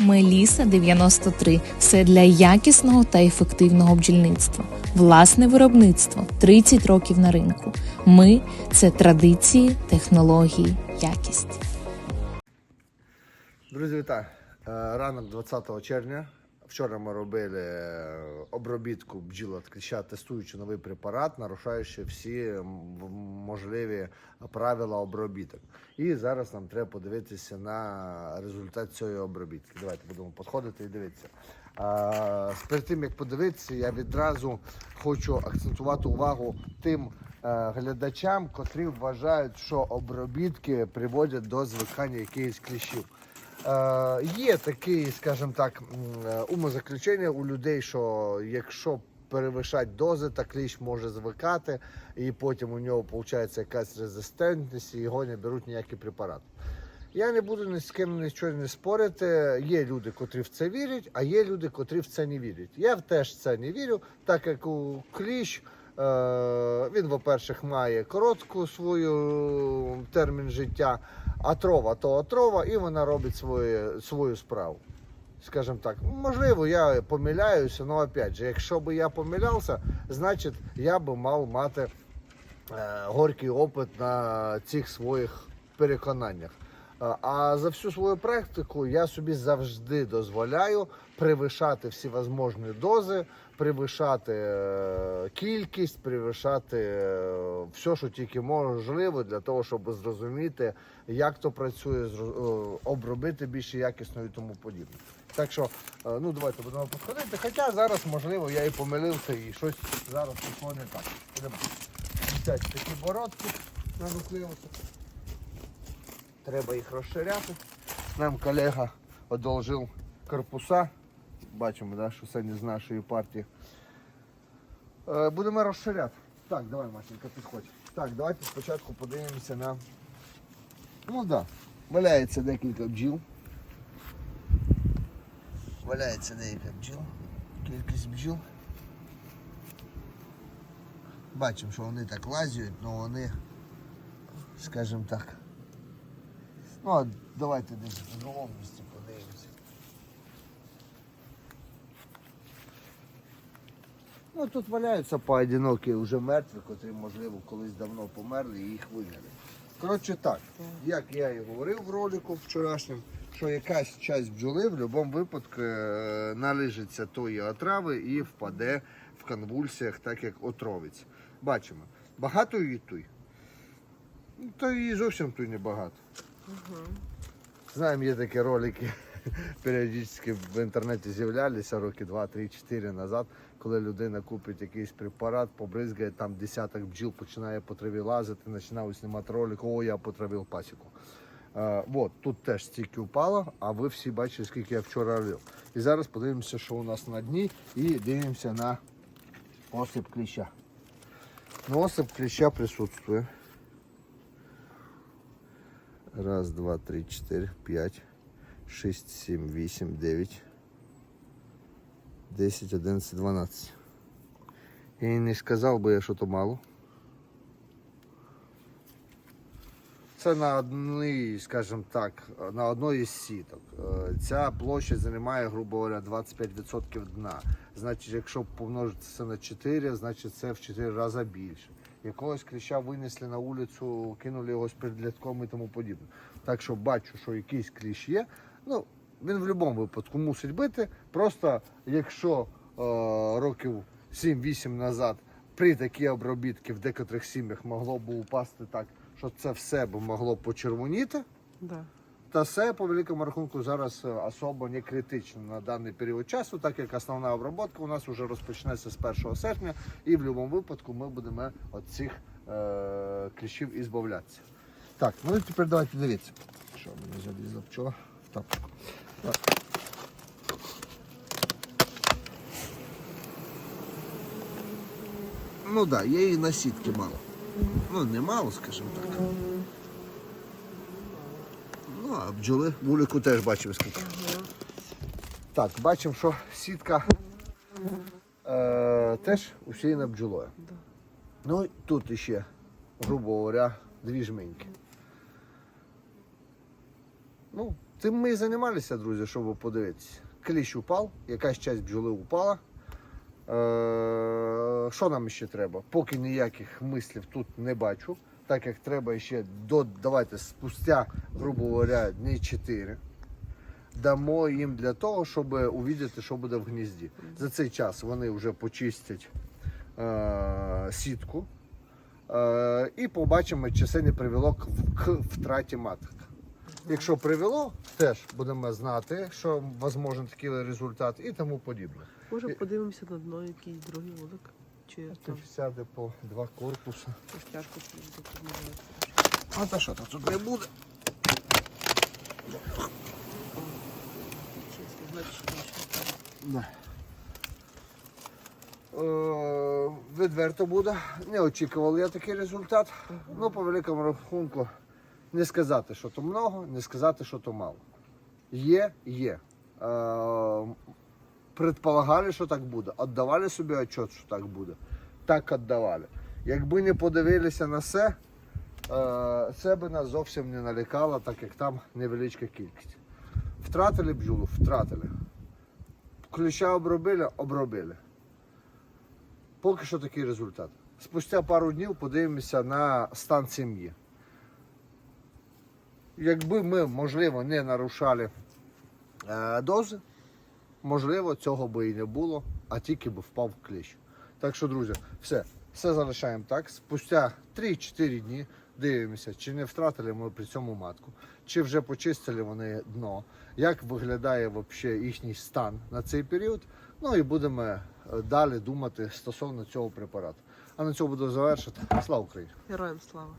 Меліса 93 все для якісного та ефективного бджільництва. Власне виробництво 30 років на ринку. Ми це традиції, технології, якість. Друзі, вітаю! Е, Ранок 20 червня. Вчора ми робили е, обробітку бджіл від кліща, тестуючи новий препарат, нарушаючи всі можливі правила обробіток. І зараз нам треба подивитися на результат цієї обробітки. Давайте будемо підходити і дивитися. А, перед тим як подивитися, я відразу хочу акцентувати увагу тим е, глядачам, котрі вважають, що обробітки приводять до звикання якихось кліщів. Е, є такі, скажімо так, е, умозаключення у людей, що якщо перевищать дози, то кліщ може звикати, і потім у нього виходить якась резистентність, і його не беруть ніякі препарати. Я не буду ні з ким нічого не спорити. Є люди, котрі в це вірять, а є люди, котрі в це не вірять. Я в теж це не вірю, так як у кліщ. е, Він, по-перше, має коротку свою термін життя, а трова то отрова, і вона робить свою, свою справу. Скажімо так, можливо, я помиляюся, але опять же, якщо б я помилявся, значить я би мав мати е, горький опит на цих своїх переконаннях. Е, А за всю свою практику я собі завжди дозволяю превишати всі возможні дози, превишати е, кількість, превишати е, все, що тільки можливо, для того, щоб зрозуміти, як то працює, обробити більш якісно і тому подібне. Так що, ну давайте будемо підходити. Хоча зараз, можливо, я і помилився і щось зараз пішло не так. Такі бородки на. Треба їх розширяти. Нам колега одолжив корпуса. Бачимо, да, що це не з нашої партії. Е, Будемо розширяти. Так, давай, Машенька, підходь. Так, давайте спочатку подивимося на. Ну так, да. валяється декілька бджіл. Валяється деяка бджіл. Кількість бджіл. Бачимо, що вони так лазять, але вони, скажімо так. Ну, а давайте десь в місці подивимося. Ну, тут валяються поодинокі вже мертві, котрі, можливо, колись давно померли і їх виняли. Коротше так, як я і говорив в ролику вчорашньому, що якась часть бджоли в будь-якому випадку е, належиться тої отрави і впаде в конвульсіях, так як отровець. Бачимо, багато її. Ну, Та її зовсім туй небагато. Знаємо, є такі ролики, періодично в інтернеті з'являлися роки 2, 3, 4 назад, коли людина купить якийсь препарат, побризгає, там десяток бджіл починає по траві лазити, починає знімати ролик, о, я потравив пасіку. Е, от, тут теж стільки впало, а ви всі бачили, скільки я вчора робив. І зараз подивимося, що у нас на дні, і дивимося на осип кліща. Ну, осип кліща присутствує. Раз, два, три, чотири, п'ять, шість, сім, вісім, дев'ять, десять, одинадцять, дванадцять. І не сказав би я, що то мало. Це на одній, скажімо так, на одній із сіток. Е, Ця площа займає, грубо говоря, 25% дна. Значить, якщо помножити це на 4, значить це в 4 рази більше. Якогось кліща винесли на вулицю, кинули його з підлітком і тому подібне. Так що бачу, що якийсь кліщ є. Ну, він в будь-якому випадку мусить бити. Просто якщо е, років 7-8 назад при такій обробітки в декотрих сім'ях могло б упасти так, що це все б могло почервоніти. Да. Та все по великому рахунку зараз е, особо не критично на даний період часу, так як основна обробка у нас вже розпочнеться з 1 серпня, і в будь-якому випадку ми будемо від цих е, кліщів і збавлятися. Так, ну і тепер давайте дивіться. Що мені залізла пчола в тапочку. Так. Ну так, да, є і на сітки мало. Ну, не мало, скажімо так. А бджоли вулику теж бачимо скільки. Так, бачимо, що сітка е, теж усіяна бджолою. Да. Ну, і тут ще, грубо говоря, дві жменьки. Ну, Тим ми і займалися, друзі, щоб подивитися. Кліщ упав, якась часть бджоли упала. Е, що нам ще треба? Поки ніяких мислів тут не бачу, так як треба ще до, давайте спустя, грубо говоря, дні 4. Дамо їм для того, щоб увідати, що буде в гнізді. За цей час вони вже почистять е, сітку е, і побачимо, чи це не привело к, к втраті маток. Якщо привело, теж будемо знати, що можливо такий результат і тому подібне. Може подивимося на дно якийсь другий вулик? Чи там сяде по два корпуси. тяжко? А та що тут не буде? Да. Е, відверто буде. Не очікував я такий результат. Ну, по великому рахунку, не сказати, що то много, не сказати, що то мало. Є, є. Е, предполагали, що так буде. Отдавали собі отчет, що так буде. Так віддавали. Якби не подивилися на це, е, це би нас зовсім не налякало, так як там невеличка кількість. Втратили бджолу, втратили. Ключа обробили, обробили. Поки що такий результат. Спустя пару днів подивимося на стан сім'ї. Якби ми, можливо, не нарушали е, дози, можливо, цього би і не було, а тільки би впав кліщ. Так що, друзі, все, все залишаємо так. Спустя 3-4 дні дивимося, чи не втратили ми при цьому матку, чи вже почистили вони дно, як виглядає вообще їхній стан на цей період. Ну і будемо е, далі думати стосовно цього препарату. А на цьому буду завершити. Слава Україні! Героям слава.